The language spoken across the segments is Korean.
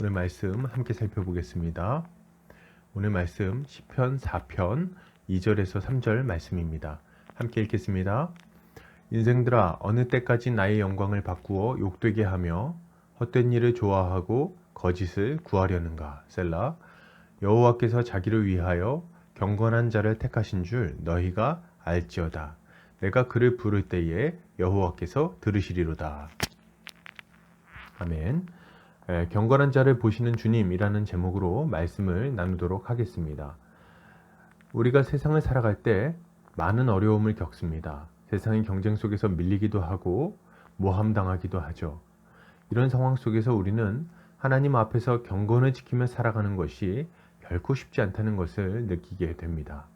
오늘 말씀 함께 살펴보겠습니다. 오늘 말씀 시편 4편 2절에서 3절 말씀입니다. 함께 읽겠습니다. 인생들아 어느 때까지 나의 영광을 바꾸어 욕되게 하며 헛된 일을 좋아하고 거짓을 구하려는가 셀라 여호와께서 자기를 위하여 경건한 자를 택하신 줄 너희가 알지어다 내가 그를 부를 때에 여호와께서 들으시리로다 아멘 에, 경건한 자를 보시는 주님이라는 제목으로 말씀을 나누도록 하겠습니다. 우리가 세상을 살아갈 때 많은 어려움을 겪습니다. 세상의 경쟁 속에서 밀리기도 하고 모함당하기도 하죠. 이런 상황 속에서 우리는 하나님 앞에서 경건을 지키며 살아가는 것이 결코 쉽지 않다는 것을 느끼게 됩니다.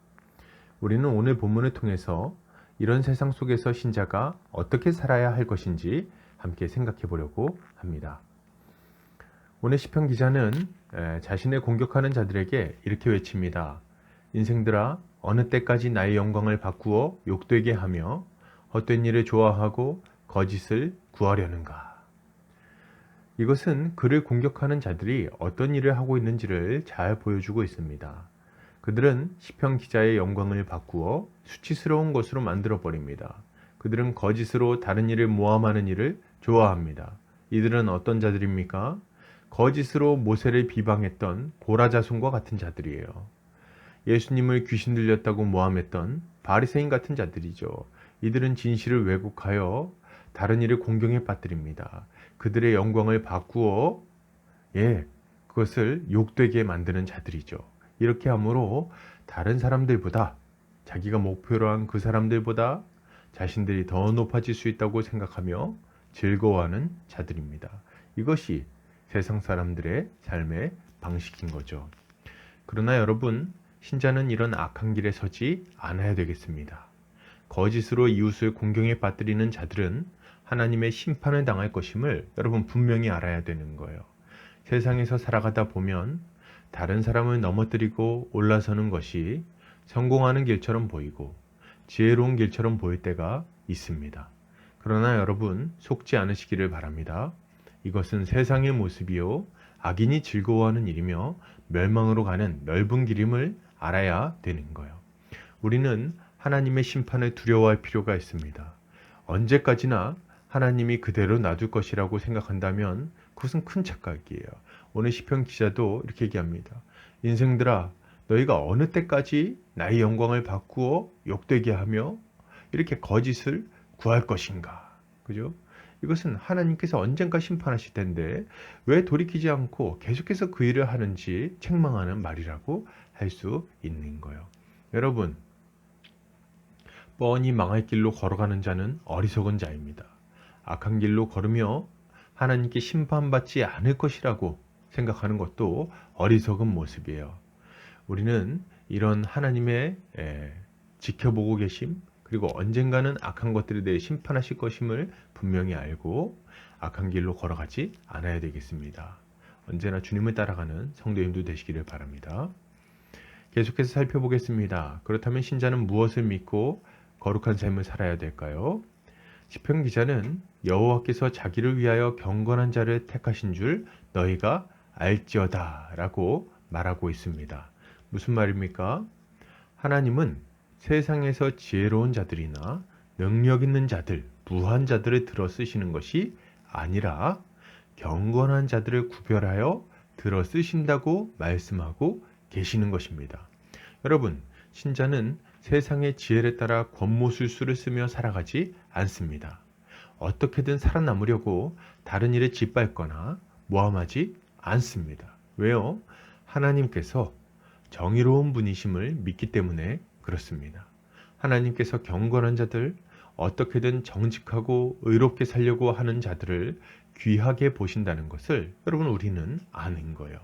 우리는 오늘 본문을 통해서 이런 세상 속에서 신자가 어떻게 살아야 할 것인지 함께 생각해 보려고 합니다. 오늘 시편 기자는 에, 자신을 공격하는 자들에게 이렇게 외칩니다. 인생들아 어느 때까지 나의 영광을 바꾸어 욕되게 하며 헛된 일을 좋아하고 거짓을 구하려는가. 이것은 그를 공격하는 자들이 어떤 일을 하고 있는지를 잘 보여주고 있습니다. 그들은 시편 기자의 영광을 바꾸어 수치스러운 것으로 만들어 버립니다. 그들은 거짓으로 다른 일을 모함하는 일을 좋아합니다. 이들은 어떤 자들입니까? 거짓으로 모세를 비방했던 고라자손과 같은 자들이에요. 예수님을 귀신 들렸다고 모함했던 바리새인 같은 자들이죠. 이들은 진실을 왜곡하여 다른 일을 공경에 빠뜨립니다. 그들의 영광을 바꾸어 예, 그것을 욕되게 만드는 자들이죠. 이렇게 함으로 다른 사람들보다 자기가 목표로 한 그 사람들보다 자신들이 더 높아질 수 있다고 생각하며 즐거워하는 자들입니다. 이것이 세상 사람들의 삶의 방식인 거죠. 그러나 여러분, 신자는 이런 악한 길에 서지 않아야 되겠습니다. 거짓으로 이웃을 공경에 빠뜨리는 자들은 하나님의 심판을 당할 것임을 여러분 분명히 알아야 되는 거예요. 세상에서 살아가다 보면 다른 사람을 넘어뜨리고 올라서는 것이 성공하는 길처럼 보이고 지혜로운 길처럼 보일 때가 있습니다. 그러나 여러분 속지 않으시기를 바랍니다. 이것은 세상의 모습이요 악인이 즐거워하는 일이며 멸망으로 가는 넓은 길임을 알아야 되는 거예요. 우리는 하나님의 심판을 두려워할 필요가 있습니다. 언제까지나 하나님이 그대로 놔둘 것이라고 생각한다면 그것은 큰 착각이에요. 오늘 시편 기자도 이렇게 얘기합니다. 인생들아 너희가 어느 때까지 나의 영광을 바꾸어 욕되게 하며 이렇게 거짓을 구할 것인가? 그죠? 이것은 하나님께서 언젠가 심판하실 텐데 왜 돌이키지 않고 계속해서 그 일을 하는지 책망하는 말이라고 할 수 있는 거예요. 여러분, 뻔히 망할 길로 걸어가는 자는 어리석은 자입니다. 악한 길로 걸으며 하나님께 심판받지 않을 것이라고 생각하는 것도 어리석은 모습이에요. 우리는 이런 하나님의 에, 지켜보고 계심, 그리고 언젠가는 악한 것들에 대해 심판하실 것임을 분명히 알고 악한 길로 걸어가지 않아야 되겠습니다. 언제나 주님을 따라가는 성도님도 되시기를 바랍니다. 계속해서 살펴보겠습니다. 그렇다면 신자는 무엇을 믿고 거룩한 삶을 살아야 될까요? 시편 기자는 여호와께서 자기를 위하여 경건한 자를 택하신 줄 너희가 알지어다라고 말하고 있습니다. 무슨 말입니까? 하나님은 세상에서 지혜로운 자들이나 능력 있는 자들, 부한 자들을 들어 쓰시는 것이 아니라 경건한 자들을 구별하여 들어 쓰신다고 말씀하고 계시는 것입니다. 여러분, 신자는 세상의 지혜를 따라 권모술수를 쓰며 살아가지 않습니다. 어떻게든 살아남으려고 다른 일에 짓밟거나 모함하지 않습니다. 왜요? 하나님께서 정의로운 분이심을 믿기 때문에 그렇습니다. 하나님께서 경건한 자들, 어떻게든 정직하고 의롭게 살려고 하는 자들을 귀하게 보신다는 것을 여러분 우리는 아는 거예요.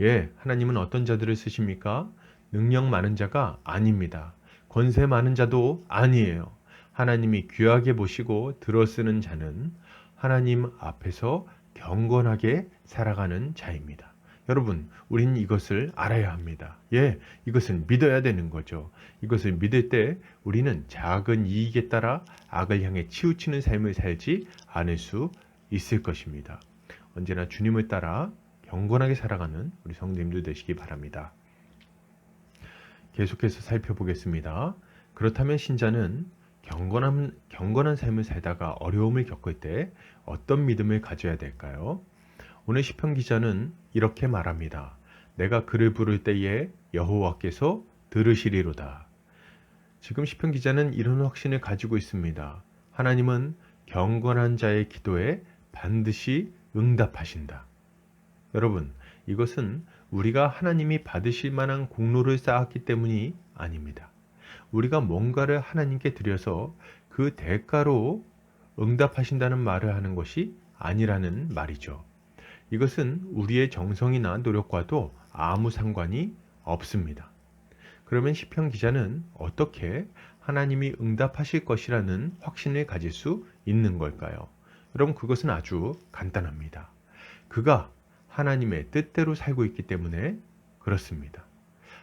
예, 하나님은 어떤 자들을 쓰십니까? 능력 많은 자가 아닙니다. 권세 많은 자도 아니에요. 하나님이 귀하게 보시고 들어쓰는 자는 하나님 앞에서 경건하게 살아가는 자입니다. 여러분, 우리는 이것을 알아야 합니다. 예, 이것을 믿어야 되는 거죠. 이것을 믿을 때 우리는 작은 이익에 따라 악을 향해 치우치는 삶을 살지 않을 수 있을 것입니다. 언제나 주님을 따라 경건하게 살아가는 우리 성도님들 되시기 바랍니다. 계속해서 살펴보겠습니다. 그렇다면 신자는 경건한, 경건한 삶을 살다가 어려움을 겪을 때 어떤 믿음을 가져야 될까요? 오늘 시편 기자는 이렇게 말합니다. 내가 그를 부를 때에 여호와께서 들으시리로다. 지금 시편 기자는 이런 확신을 가지고 있습니다. 하나님은 경건한 자의 기도에 반드시 응답하신다. 여러분, 이것은 우리가 하나님이 받으실 만한 공로를 쌓았기 때문이 아닙니다. 우리가 뭔가를 하나님께 드려서 그 대가로 응답하신다는 말을 하는 것이 아니라는 말이죠. 이것은 우리의 정성이나 노력과도 아무 상관이 없습니다. 그러면 시편 기자는 어떻게 하나님이 응답하실 것이라는 확신을 가질 수 있는 걸까요? 여러분 그것은 아주 간단합니다. 그가 하나님의 뜻대로 살고 있기 때문에 그렇습니다.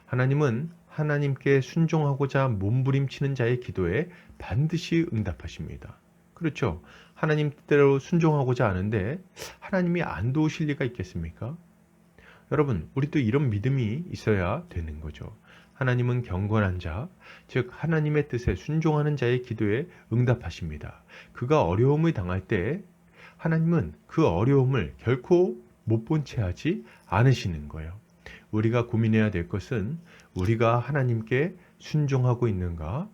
하나님은 하나님께 순종하고자 몸부림치는 자의 기도에 반드시 응답하십니다. 그렇죠. 하나님 뜻대로 순종하고자 하는데 하나님이 안 도우실 리가 있겠습니까? 여러분, 우리도 이런 믿음이 있어야 되는 거죠. 하나님은 경건한 자, 즉 하나님의 뜻에 순종하는 자의 기도에 응답하십니다. 그가 어려움을 당할 때 하나님은 그 어려움을 결코 못 본 채 하지 않으시는 거예요. 우리가 고민해야 될 것은 우리가 하나님께 순종하고 있는가,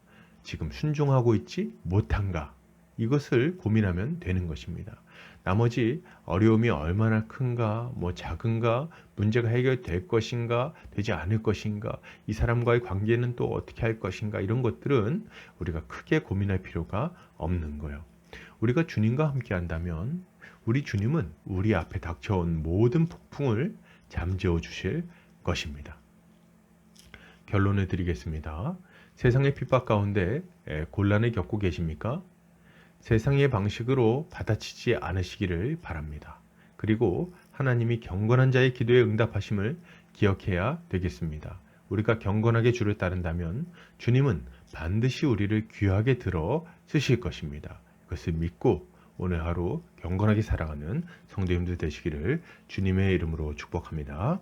지금 순종하고 있지 못한가, 이것을 고민하면 되는 것입니다. 나머지 어려움이 얼마나 큰가, 뭐 작은가, 문제가 해결될 것인가, 되지 않을 것인가, 이 사람과의 관계는 또 어떻게 할 것인가, 이런 것들은 우리가 크게 고민할 필요가 없는 거예요. 우리가 주님과 함께 한다면 우리 주님은 우리 앞에 닥쳐온 모든 폭풍을 잠재워 주실 것입니다. 결론을 드리겠습니다. 세상의 핍박 가운데 곤란을 겪고 계십니까? 세상의 방식으로 받아치지 않으시기를 바랍니다. 그리고 하나님이 경건한 자의 기도에 응답하심을 기억해야 되겠습니다. 우리가 경건하게 주를 따른다면 주님은 반드시 우리를 귀하게 들어 쓰실 것입니다. 그것을 믿고 오늘 하루 경건하게 살아가는 성도님들 되시기를 주님의 이름으로 축복합니다.